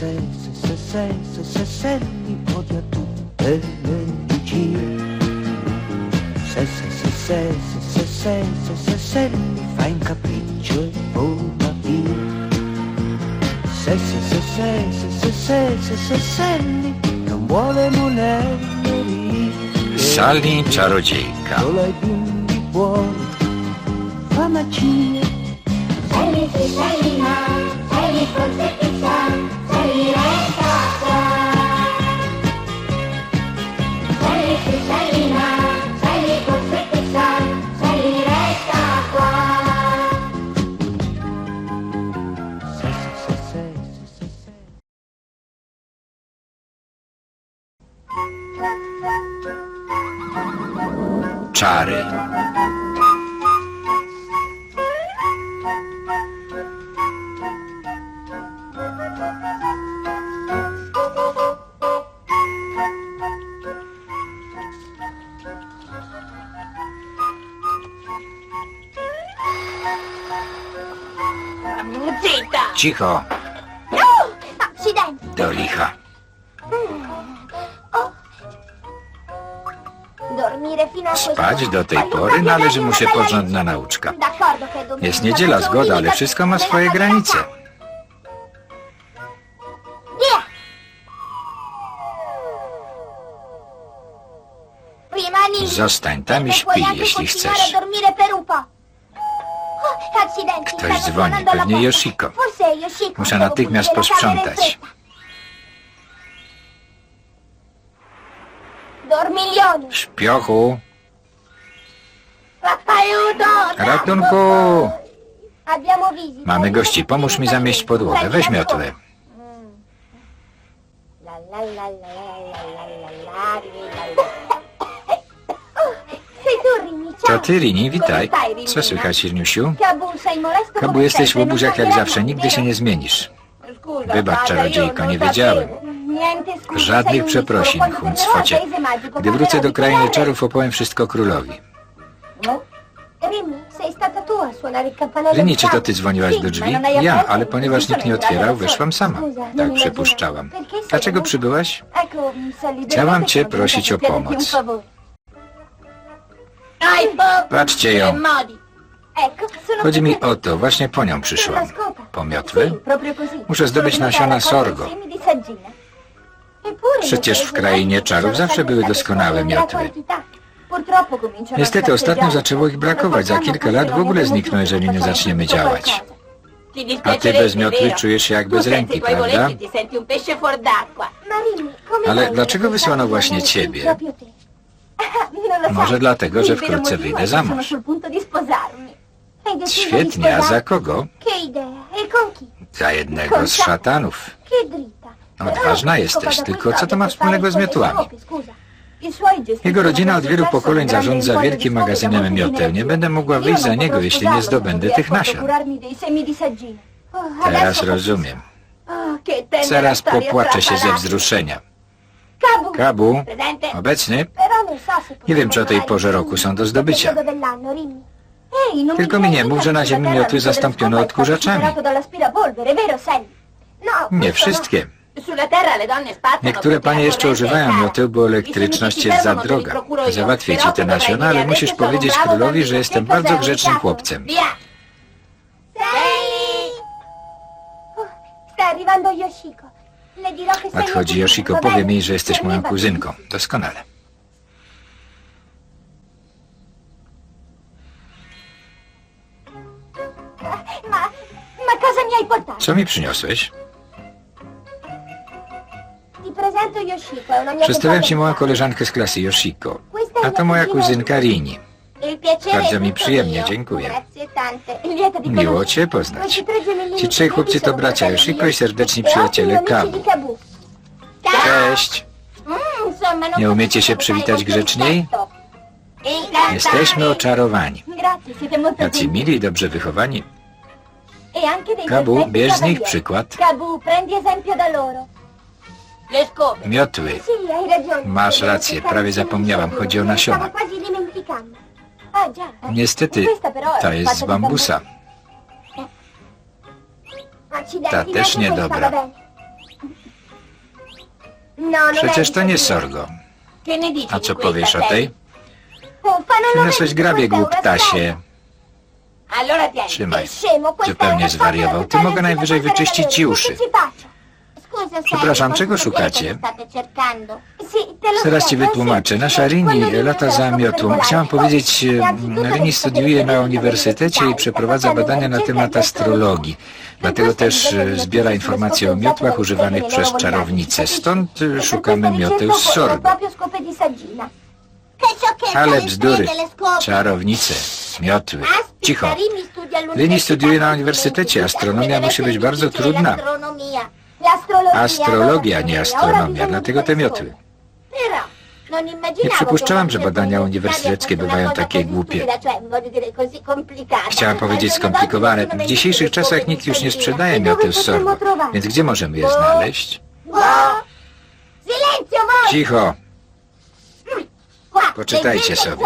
se, se, se, se, se, se, se, li odia tutte le bugie. Se, se, se, se, se, se, se, se, se, se, li fa in capriccio e vola via. Se, se, se, se, se, se, se, se, se, se, li non vuole monellerie. Sali czarodziejka. Solo ai bimbi buoni fa magia. Sally su Sally ma, Czary. Cicho, Accidenti. do licha. Spać do tej pory należy mu się porządna nauczka. Jest niedziela, zgoda, ale wszystko ma swoje granice. Zostań tam i śpij, jeśli chcesz. Ktoś dzwoni, pewnie Yoshiko. Muszę natychmiast posprzątać. Dormilionu. Szpiochu. Ratunku! Mamy gości, pomóż mi zamieść podłogę. Weź miotłę. To ty, Rini, witaj. Co słychać, Irniusiu? Kabu, jesteś łobuziak jak zawsze, nigdy się nie zmienisz. Wybacz, czarodziejko, nie wiedziałem. Żadnych przeprosin, Huncwocie. Gdy wrócę do krainy czarów, opowiem wszystko królowi. Rini, czy to ty dzwoniłaś do drzwi? Ja, ale ponieważ nikt nie otwierał, weszłam sama. Tak przypuszczałam. Dlaczego przybyłaś? Chciałam cię prosić o pomoc. Patrzcie ją. Chodzi mi o to, właśnie po nią przyszłam. Pomiotły? Muszę zdobyć nasiona sorgo. Przecież w krainie czarów zawsze były doskonałe miotły. Niestety ostatnio zaczęło ich brakować. Za kilka lat w ogóle znikną, jeżeli nie zaczniemy działać. A ty bez miotły czujesz się jak bez ręki, prawda? Ale dlaczego wysłano właśnie ciebie? Może dlatego, że wkrótce wyjdę za mąż. Świetnie, a za kogo? Za jednego z szatanów. Odważna jesteś, tylko co to ma wspólnego z miotłami? Jego rodzina od wielu pokoleń zarządza wielkim magazynem mioteł. Nie będę mogła wyjść za niego, jeśli nie zdobędę tych nasion. Teraz rozumiem. Zaraz popłaczę się ze wzruszenia. Kabu, obecny? Nie wiem, czy o tej porze roku są do zdobycia. Tylko mi nie mów, że na ziemi miotły zastąpiono odkurzaczami. Nie wszystkie. Niektóre panie jeszcze używają miotyłu, bo elektryczność jest za droga. Załatwię ci te nasiona, ale musisz powiedzieć królowi, że jestem bardzo grzecznym chłopcem. Nadchodzi Yoshiko, powiem jej, że jesteś moją kuzynką. Doskonale. Co mi przyniosłeś? Przedstawiam Ci moją koleżankę z klasy Yoshiko, a to moja kuzynka Rini. Bardzo mi przyjemnie, dziękuję. Miło Cię poznać. Ci trzej chłopcy to bracia Yoshiko i serdeczni przyjaciele Kabu. Cześć! Nie umiecie się przywitać grzeczniej? Jesteśmy oczarowani. Tacy mili i dobrze wychowani. Kabu, bierz z nich przykład. Kabu, prendi esempio da loro. Miotły. Masz rację, prawie zapomniałam. Chodzi o nasiona. Niestety, ta jest z bambusa. Ta też niedobra. Przecież to nie sorgo. A co powiesz o tej? Przyniosłeś grabie, głuptasie. Trzymaj. Ty pewnie zwariował. Ty mogę najwyżej wyczyścić ci uszy. Przepraszam, czego szukacie? Zaraz ci wytłumaczę. Nasza Rini lata za miotłą. Chciałam powiedzieć, Rini studiuje na uniwersytecie i przeprowadza badania na temat astrologii. Dlatego też zbiera informacje o miotłach używanych przez czarownice. Stąd szukamy mioteł z sorgo. Ale bzdury. Czarownice, miotły. Cicho. Rini studiuje na uniwersytecie. Astronomia musi być bardzo trudna. Astrologia, nie astronomia, dlatego te miotły. Nie przypuszczałam, że badania uniwersyteckie bywają takie głupie. Chciałam powiedzieć skomplikowane. W dzisiejszych czasach nikt już nie sprzedaje mioteł z sorgo. Więc gdzie możemy je znaleźć? Cicho. Poczytajcie sobie.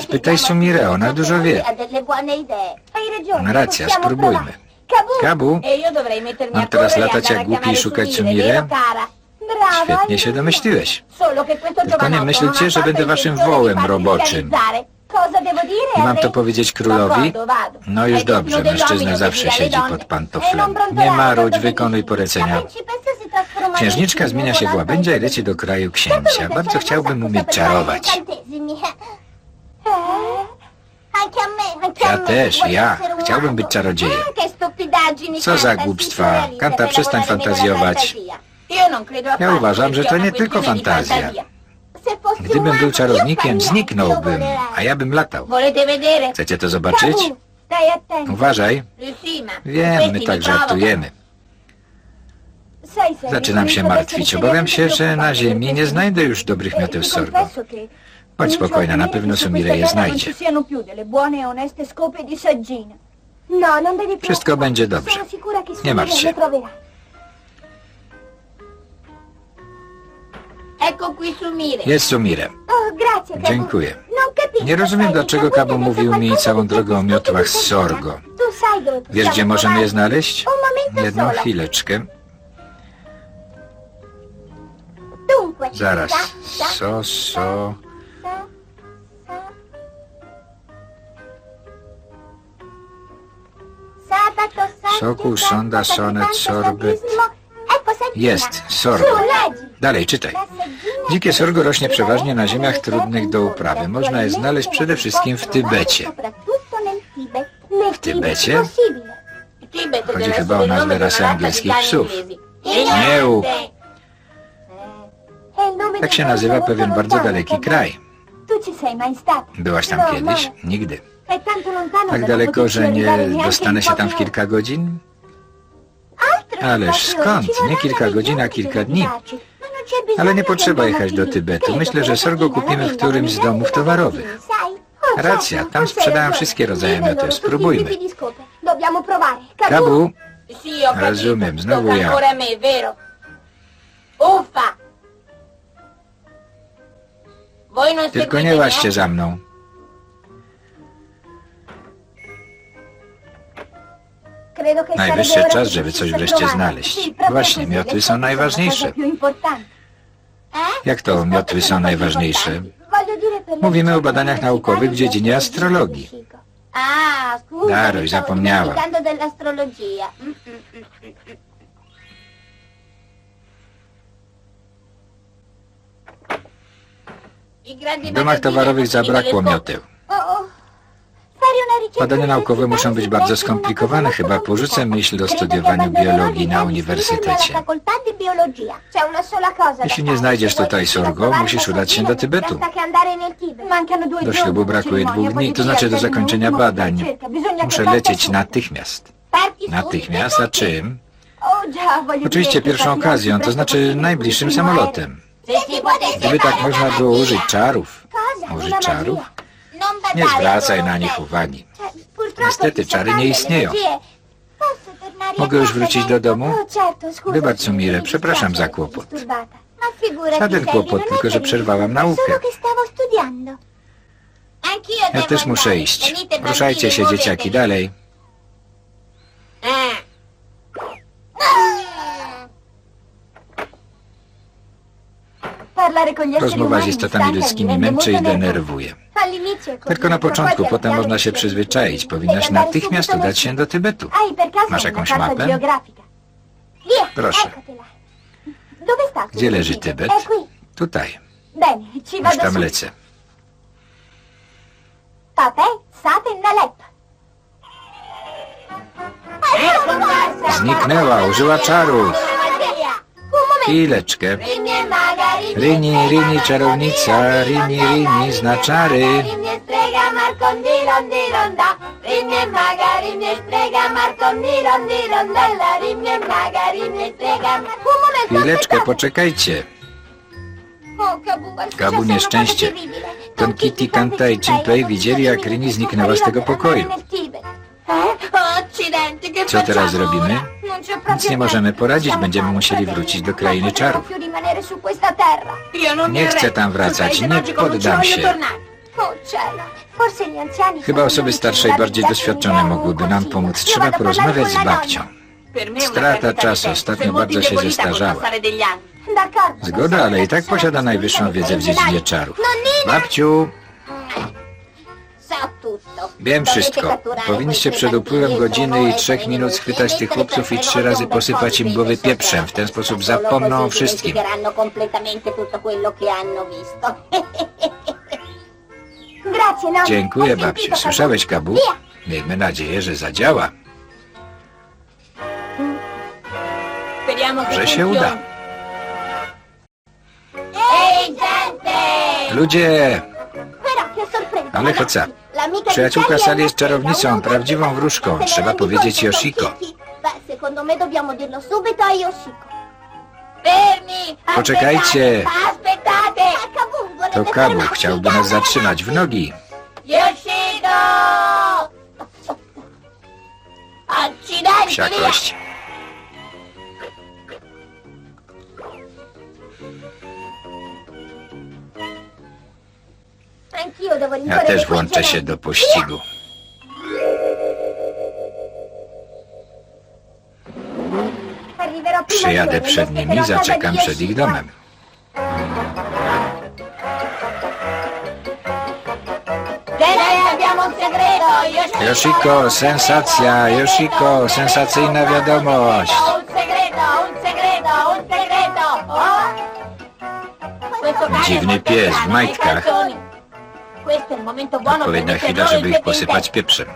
Spytaj Sumirę, ona dużo wie. Ma racja, spróbujmy. Kabu, Mam a teraz latać jak głupi i szukać cara? świetnie się domyśliłeś. Tylko nie myślcie, ha że będę waszym wołem roboczym. I mam to powiedzieć królowi? No już dobrze, mężczyzna zawsze siedzi pod pantoflem. Nie marudź, wykonuj polecenia. Księżniczka zmienia się w łabędzia i leci do kraju księcia. Bardzo chciałbym umieć czarować. Ja też, ja. Chciałbym być czarodziejem. Co za głupstwa. Kanta, przestań fantazjować. Ja uważam, że to nie tylko fantazja. Gdybym był czarownikiem, zniknąłbym, a ja bym latał. Chcecie to zobaczyć? Uważaj. Wiem, my tak żartujemy. Zaczynam się martwić. Obawiam się, że na ziemi nie znajdę już dobrych mioteł z sorgo. Bądź spokojna, na pewno Sumire je znajdzie. Wszystko będzie dobrze. Nie martw się. Jest Sumire. Dziękuję. Nie rozumiem, dlaczego Kabu mówił mi całą drogę o miotłach z sorgo. Wiesz, gdzie możemy je znaleźć? Jedną chwileczkę. Zaraz. So, so... Sokół, sonda, sonet, sorbet. Jest, sorgo. Dalej, czytaj. Dzikie sorgo rośnie przeważnie na ziemiach trudnych do uprawy. Można je znaleźć przede wszystkim w Tybecie. W Tybecie? Chodzi chyba o nazwę rasy angielskich psów. Nie ów. Tak się nazywa pewien bardzo daleki kraj. Byłaś tam kiedyś? Nigdy. Tak daleko, że nie dostanę się tam w kilka godzin? Ależ skąd? Nie kilka godzin, a kilka dni. Ale nie potrzeba jechać do Tybetu. Myślę, że sorgo kupimy w którymś z domów towarowych. Racja, tam sprzedają wszystkie rodzaje mioteł. Spróbujmy. Kabu, Rozumiem, znowu ja. Tylko nie łaźcie za mną. Najwyższy czas, żeby coś wreszcie znaleźć. Właśnie, miotły są najważniejsze. Jak to miotły są najważniejsze? Mówimy o badaniach naukowych w dziedzinie astrologii. Daruj, zapomniałam. W domach towarowych zabrakło mioteł. Badania naukowe muszą być bardzo skomplikowane. Chyba porzucę myśl o studiowaniu biologii na uniwersytecie. Jeśli nie znajdziesz tutaj sorgo, musisz udać się do Tybetu. Do ślubu brakuje dwóch dni, to znaczy do zakończenia badań. Muszę lecieć natychmiast. Natychmiast? A czym? Oczywiście pierwszą okazją, to znaczy najbliższym samolotem. Gdyby tak można było użyć czarów. Użyć czarów? Nie zwracaj na nich uwagi. Niestety, czary nie istnieją. Mogę już wrócić do domu? Wybacz, Sumire, przepraszam za kłopot. Żaden kłopot, tylko że przerwałam naukę. Ja też muszę iść. Ruszajcie się, dzieciaki, dalej. Rozmowa z istotami ludzkimi męczy i denerwuje. Tylko na początku, potem można się przyzwyczaić. Powinnaś natychmiast udać się do Tybetu. Masz jakąś mapę? Proszę. Gdzie leży Tybet? Tutaj. Już tam lecę. Zniknęła, użyła czarów. Chwileczkę. Rini, Rini, czarownica, Rini, Rini, zna czary. Rini strega marcondirondironda. Rini maga, rini strega marcondirondirondella. Rini maga, rini strega... Chwileczkę, poczekajcie. Kabu nieszczęście. Don Kitty, Kanta i Chimplay widzieli, jak Rini zniknęła z tego pokoju. Co teraz zrobimy? Nic nie możemy poradzić, będziemy musieli wrócić do krainy czarów. Nie chcę tam wracać, nie poddam się. Chyba osoby starsze i bardziej doświadczone mogłyby nam pomóc. Trzeba porozmawiać z babcią. Strata czasu, ostatnio bardzo się zestarzała. Zgoda, ale i tak posiada najwyższą wiedzę w dziedzinie czarów. Babciu, wiem wszystko. Powinniście przed upływem godziny i trzech minut schwytać tych chłopców i trzy razy posypać im głowy pieprzem. W ten sposób zapomną o wszystkim. Dziękuję, babciu. Słyszałeś, Kabu? Miejmy nadzieję, że zadziała. Że się uda. Ludzie, ale Heca, przyjaciółka Sally jest czarownicą, prawdziwą wróżką. Trzeba powiedzieć Yoshiko. Poczekajcie. To Kabu chciałby nas zatrzymać w nogi. Psiakość. Ja też włączę się do pościgu. Przyjadę przed mi nimi, zaczekam przed ich domem. Yoshiko! Sensacja, Yoshiko, sensacyjna wiadomość. Dziwny pies w majtkach. Mettere chwila, żeby ich posypać pieprzem.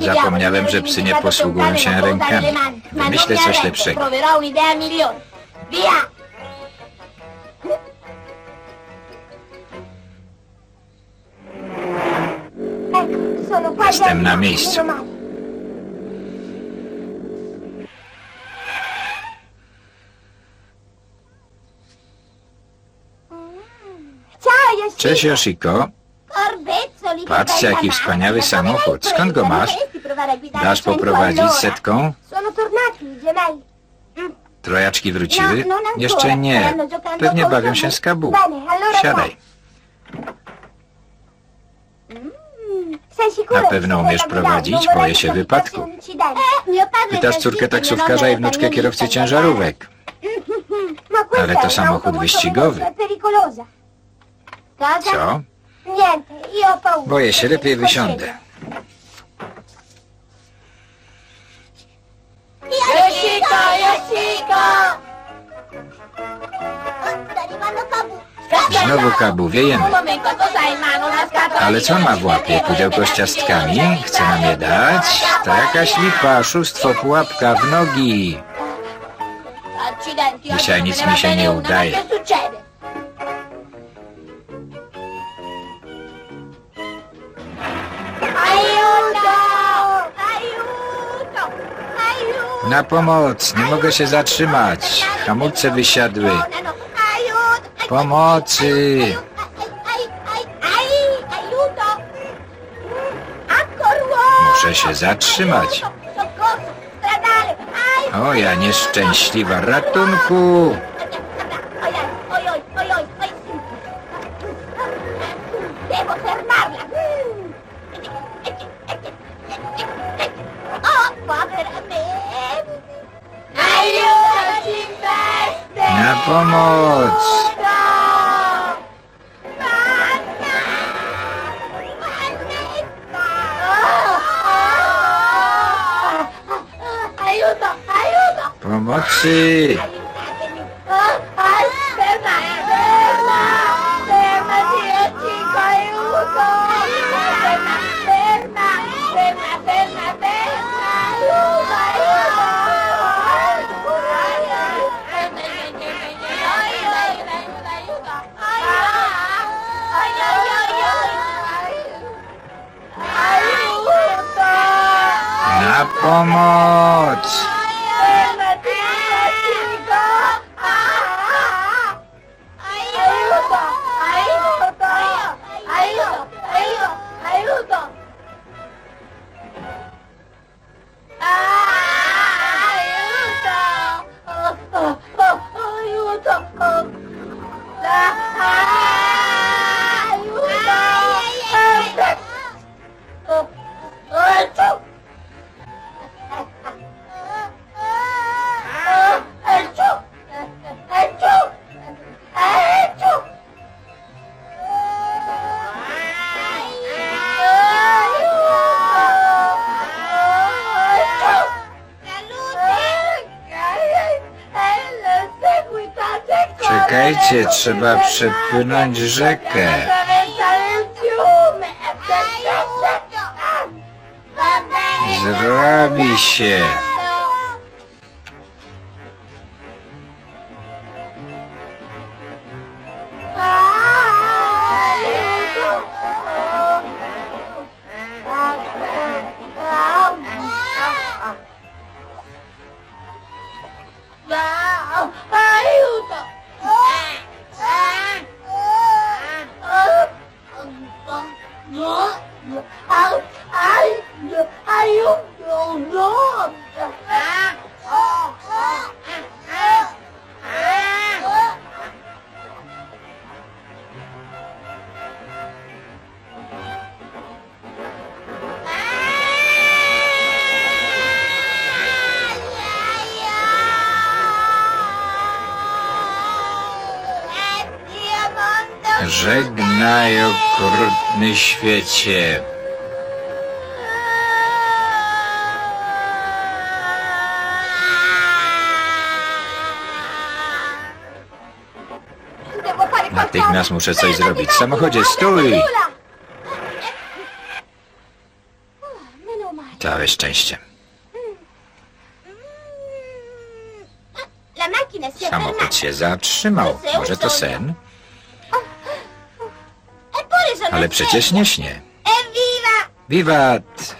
Zapomniałem, że psy nie posługują się rękami. Wymyślę coś lepszego. Via! Jestem na miejscu. Cześć Yoshiko, Patrzcie, jaki wspaniały samochód. Skąd go masz? dasz poprowadzić setką? Trojaczki wróciły? Jeszcze nie. Pewnie bawią się z kabu. Siadaj. Na pewno umiesz prowadzić, boję się wypadku. Pytasz córkę taksówkarza i wnuczkę kierowcy ciężarówek. Ale to samochód wyścigowy. Co? Boję się, lepiej wysiądę. Znowu kabu, wiejemy. Ale co ma w łapie? Pudełko z ciastkami? Chce nam je dać? To jakaś lipa, oszustwo, pułapka w nogi. Dzisiaj nic mi się nie udaje. Na pomoc, nie mogę się zatrzymać. Hamulce wysiadły. No, no, no. Aiuto! Pomocy! Muszę się zatrzymać. O, ja nieszczęśliwa, ratunku! Aiuto! Pomocy! Trzeba przepłynąć rzekę. Zrobi się. Żegnaj okrutny świecie. Natychmiast muszę coś zrobić. Samochodzie, stój! Całe szczęście. Samochód się zatrzymał. Może to sen? Ale przecież nie śnie. Evviva! Wiwat!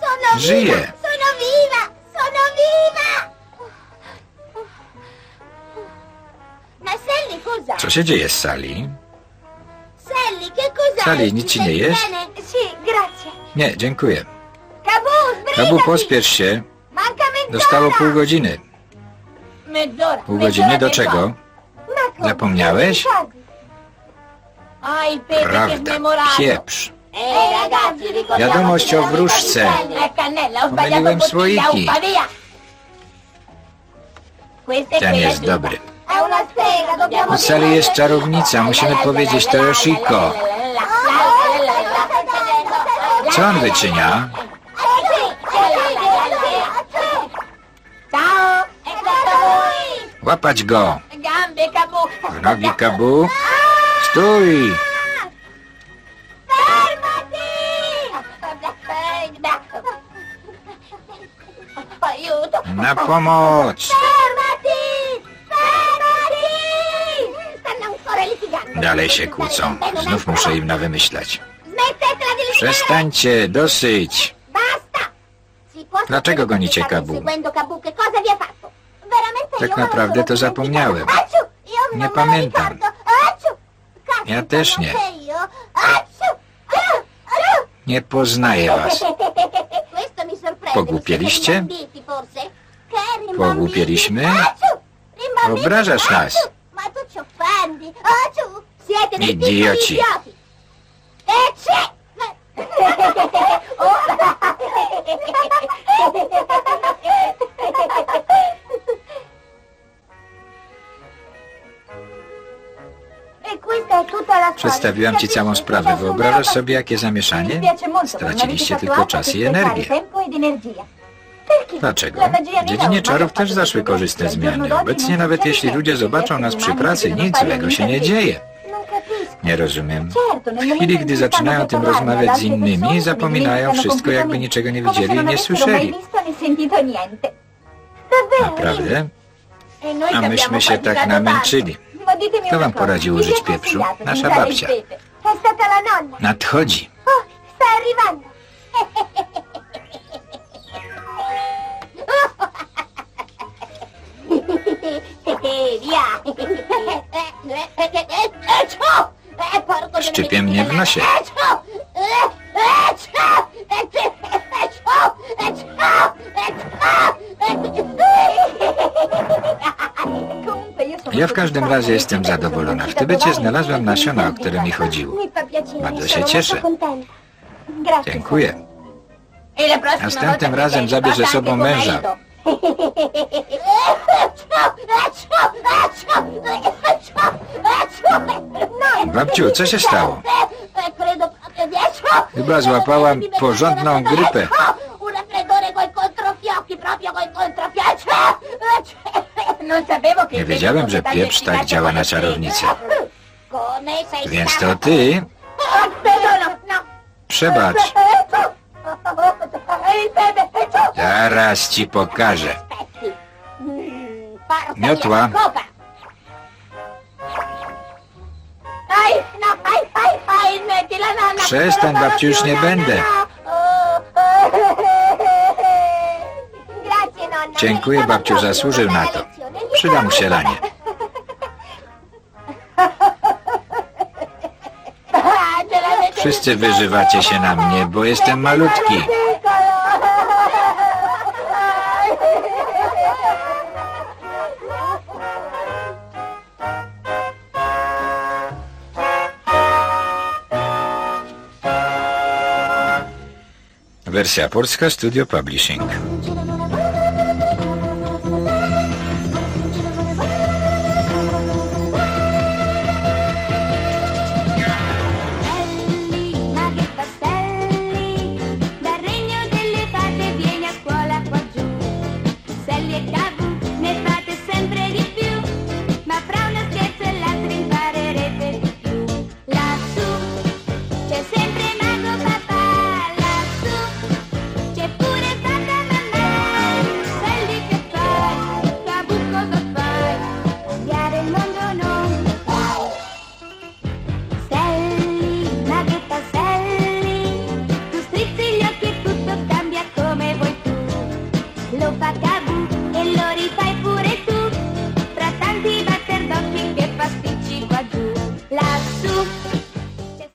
Sono Żyje. Co się dzieje z sali? Sally, nic ci nie jest? Nie, dziękuję. Kabu, pospiesz się. Dostało pół godziny. Pół godziny do czego? Zapomniałeś? Prawda. Pieprz. Eh, Wiadomość o wróżce. Pomyliłem słoiki. Ten jest dobry. U sali jest czarownica, musimy powiedzieć to Yoshiko. Co on wyczynia? Łapać go. W nogi kabu. Stój! Na pomoc! Dalej się kłócą. Znów muszę im nawymyślać. Przestańcie, dosyć. Dlaczego gonicie Kabu? Tak naprawdę to zapomniałem. Nie pamiętam. Ja też nie. Nie poznaję was. Pogłupieliście? Pogłupieliśmy? Obrażasz nas. Idioci. E! E. Przedstawiłam ci całą sprawę. Wyobrażasz sobie, jakie zamieszanie? Straciliście tylko czas i energię. Dlaczego? W dziedzinie czarów też zaszły korzystne zmiany. Obecnie nawet jeśli ludzie zobaczą nas przy pracy, nic złego się nie dzieje. Nie rozumiem. W chwili, gdy zaczynają tym rozmawiać z innymi, zapominają wszystko, jakby niczego nie widzieli i nie słyszeli. Naprawdę? A myśmy się tak namęczyli. Kto wam poradził użyć pieprzu? Nasza babcia. Nadchodzi. Via. Szczypie mnie w nosie. Ja w każdym razie jestem zadowolona. W Tybecie znalazłam nasiona, o które mi chodziło. Bardzo się cieszę. Dziękuję. Następnym razem zabierz ze sobą męża. Babciu, co się stało? Chyba złapałam porządną grypę. Nie wiedziałem, że pieprz tak działa na czarownicę. Więc to ty? Przebacz. Zaraz ci pokażę. Miotła. Przestań, babciu, już nie będę. Dziękuję, babciu, zasłużył na to. Przyda mu się lanie. Wszyscy wyżywacie się na mnie, bo jestem malutki. Wersja polska Studio Publishing.